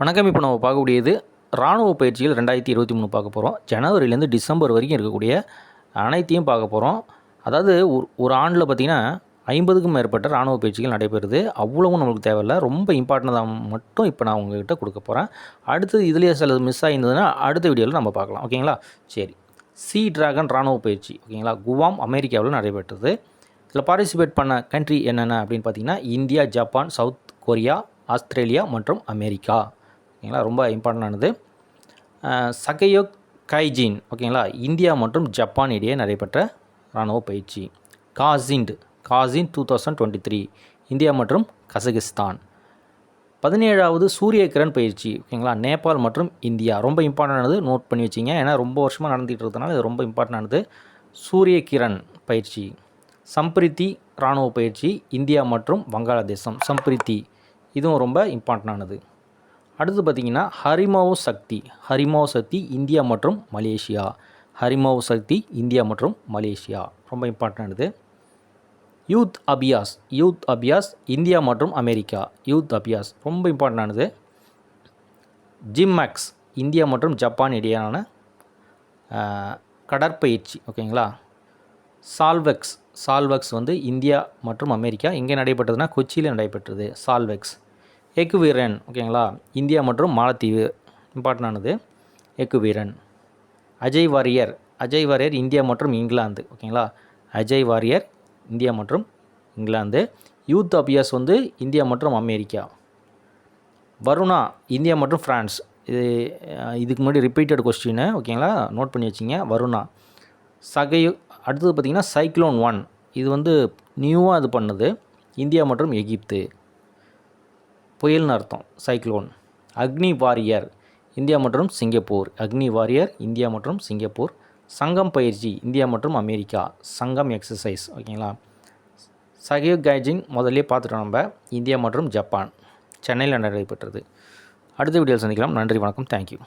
வணக்கம் இப்போ நம்ம பார்க்கக்கூடியது இராணுவ பயிற்சிகள் ரெண்டாயிரத்தி இருபத்தி மூணு பார்க்க போகிறோம் ஜனவரிலேருந்து டிசம்பர் வரைக்கும் இருக்கக்கூடிய அனைத்தையும் பார்க்க போகிறோம் அதாவது ஒரு ஒரு ஆண்டில் பார்த்திங்கன்னா ஐம்பதுக்கும் மேற்பட்ட இராணுவ பயிற்சிகள் நடைபெறுது. அவ்வளவும் நம்மளுக்கு தேவையில்ல. ரொம்ப இம்பார்ட்டண்டாக மட்டும் இப்போ நான் உங்ககிட்ட கொடுக்க போகிறேன் அடுத்தது இதுலேயே சிலது மிஸ் ஆகிருந்ததுன்னா அடுத்த வீடியோவில் நம்ம பார்க்கலாம். ஓகேங்களா? சரி. சி டிராகன் இராணுவ பயிற்சி. ஓகேங்களா? குவாம் அமெரிக்காவில் நடைபெற்றது. இதில் பார்ட்டிசிபேட் பண்ண கண்ட்ரி என்னென்ன அப்படின்னு பார்த்தீங்கன்னா India Japan South Korea Australia மற்றும் அமெரிக்கா. ஓகேங்களா? ரொம்ப இம்பார்ட்டண்டானது. சகையோ கைஜின் ஓகேங்களா? இந்தியா மற்றும் ஜப்பான் இடையே நடைபெற்ற இராணுவ பயிற்சி. Kazind காசின் two thousand twenty three India மற்றும் கசகிஸ்தான். பதினேழாவது சூரிய கிரண் பயிற்சி ஓகேங்களா? நேபாள் மற்றும் இந்தியா. ரொம்ப இம்பார்ட்டண்டானது நோட் பண்ணி வச்சிங்க. ஏன்னா ரொம்ப வருஷமாக நடந்துகிட்டு இருக்கிறதுனால இது ரொம்ப இம்பார்ட்டண்டானது. சூரிய கிரண் பயிற்சி. சம்பிரித்தி இராணுவ பயிற்சி இந்தியா மற்றும் வங்காளதேசம். சம்பிரித்தி. இதுவும் ரொம்ப இம்பார்ட்டண்டானது. அடுத்து பார்த்திங்கன்னா Harimau Shakti Harimau Shakti India மற்றும் மலேசியா. ஹரிமோவ் சக்தி இந்தியா மற்றும் மலேசியா. ரொம்ப இம்பார்ட்டண்டானது யூத் அபியாஸ் யூத் அபியாஸ் இந்தியா மற்றும் அமெரிக்கா. யூத் அபியாஸ் ரொம்ப இம்பார்ட்டண்டானது ஜிம்மேக்ஸ் இந்தியா மற்றும் ஜப்பான் இடையான கடற்பயிற்சி ஓகேங்களா? சால்வெக்ஸ் சால்வெக்ஸ் வந்து இந்தியா மற்றும் அமெரிக்கா. எங்கே நடைபெற்றதுன்னா கொச்சியில் நடைபெற்றது சால்வெக்ஸ். எக்குவீரன் ஓகேங்களா? இந்தியா மற்றும் மாலத்தீவு. இம்பார்ட்டண்டானது. Ekuverin. Ajeya warrior. Ajeya warrior India மற்றும் இங்கிலாந்து ஓகேங்களா? அஜய் வாரியர் இந்தியா மற்றும் இங்கிலாந்து. யூத் அபியாஸ் வந்து இந்தியா மற்றும் அமெரிக்கா. வருணா இந்தியா மற்றும் ஃப்ரான்ஸ் இது இதுக்கு முன்னாடி ரிப்பீட்டட் கொஸ்டின் ஓகேங்களா? நோட் பண்ணி வச்சிங்க. வருணா. சகை அடுத்தது பார்த்திங்கன்னா சைக்ளோன் ஒன் இது வந்து நியூவாக இது பண்ணுது. இந்தியா மற்றும் எகிப்து. புயல்னு அர்த்தம் சைக்ளோன் அக்னி வாரியர் இந்தியா மற்றும் சிங்கப்பூர். அக்னி வாரியர் இந்தியா மற்றும் சிங்கப்பூர். சங்கம் பயிற்சி இந்தியா மற்றும் அமெரிக்கா. சங்கம் எக்ஸசைஸ் ஓகேங்களா? சகயோக் கைஜிங் முதல்ல பார்த்துட்டோம் நம்ம இந்தியா மற்றும் ஜப்பான். சென்னையில் நடைபெற்றது. அடுத்த வீடியோவில் சந்திக்கலாம். நன்றி வணக்கம். தேங்க்யூ